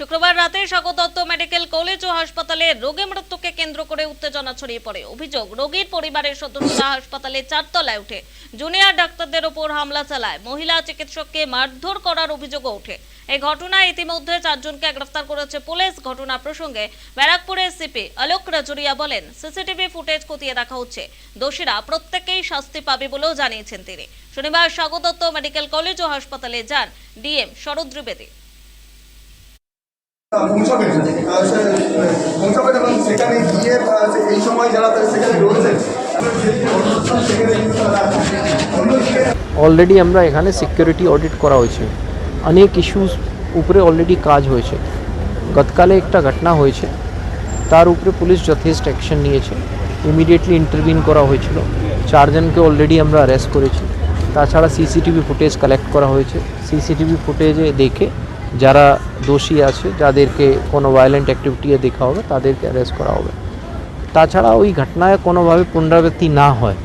শুক্রবার রাতে স্বাগত দত্ত মেডিকেল কলেজ ও হাসপাতালে রোগী মৃত্যুকে কেন্দ্র করে উত্তেজনা ছড়িয়ে পড়ে। অভিযোগ, রোগীর পরিবারের সদস্যরা হাসপাতালে চারতলায় উঠে জুনিয়র ডাক্তারদের ওপর হামলা চালায়। মহিলা চিকিৎসককে মারধর করার অভিযোগও ওঠে। এই ঘটনায় ইতিমধ্যে চারজনকে গ্রেফতার করেছে পুলিশ। ঘটনা প্রসঙ্গে ব্যারাকপুরের সিপি আলোক রাজুরিয়া বলেন, সিসিটিভি ফুটেজ খতিয়ে দেখা হচ্ছে। দোষীরা প্রত্যেকেই শাস্তি পাবে বলেও জানিয়েছেন তিনি। শনিবার স্বাগত দত্ত মেডিকেল কলেজ ও হাসপাতালে যান ডিএম শরৎ ত্রিবেদী সেখানে গিয়ে এই সময় যারা সেখানে অলরেডি আমরা এখানে সিকিউরিটি অডিট করা হয়েছে। অনেক ইস্যুস উপরে অলরেডি কাজ হয়েছে। গতকালে একটা ঘটনা হয়েছে। তার উপরে পুলিশ যথেষ্ট অ্যাকশন নিয়েছে। ইমিডিয়েটলি ইন্টারভিন করা হয়েছিল। চারজনকে অলরেডি আমরা অ্যারেস্ট করেছি। তাছাড়া সিসিটিভি ফুটেজ কালেক্ট করা হয়েছে। সিসিটিভি ফুটেজে দেখে যারা দোষী আছে, যাদেরকে কোনো ভায়োলেন্ট অ্যাক্টিভিটি দেখা হবে, তাদেরকে অ্যারেস্ট করা হবে। তাছাড়া ওই ঘটনায় কোনোভাবে পুনরাবৃত্তি না হয়।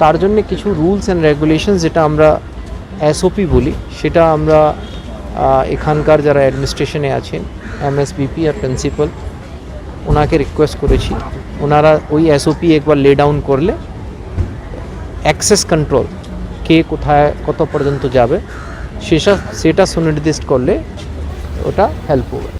তার জন্য কিছু রুলস অ্যান্ড রেগুলেশন যেটা আমরা এসওপি বলি, সেটা আমরা এখানকার যারা অ্যাডমিনিস্ট্রেশনে আছেন এমএসবিপি আর প্রিন্সিপাল ওনাকে রিকোয়েস্ট করেছি। ওনারা ওই এসওপি একবার লে ডাউন করলে অ্যাক্সেস কন্ট্রোল কে কোথায়, কত পর্যন্ত যাবে সেসব সেটা সুনির্দিষ্ট করলে ওটা হেল্প হবে।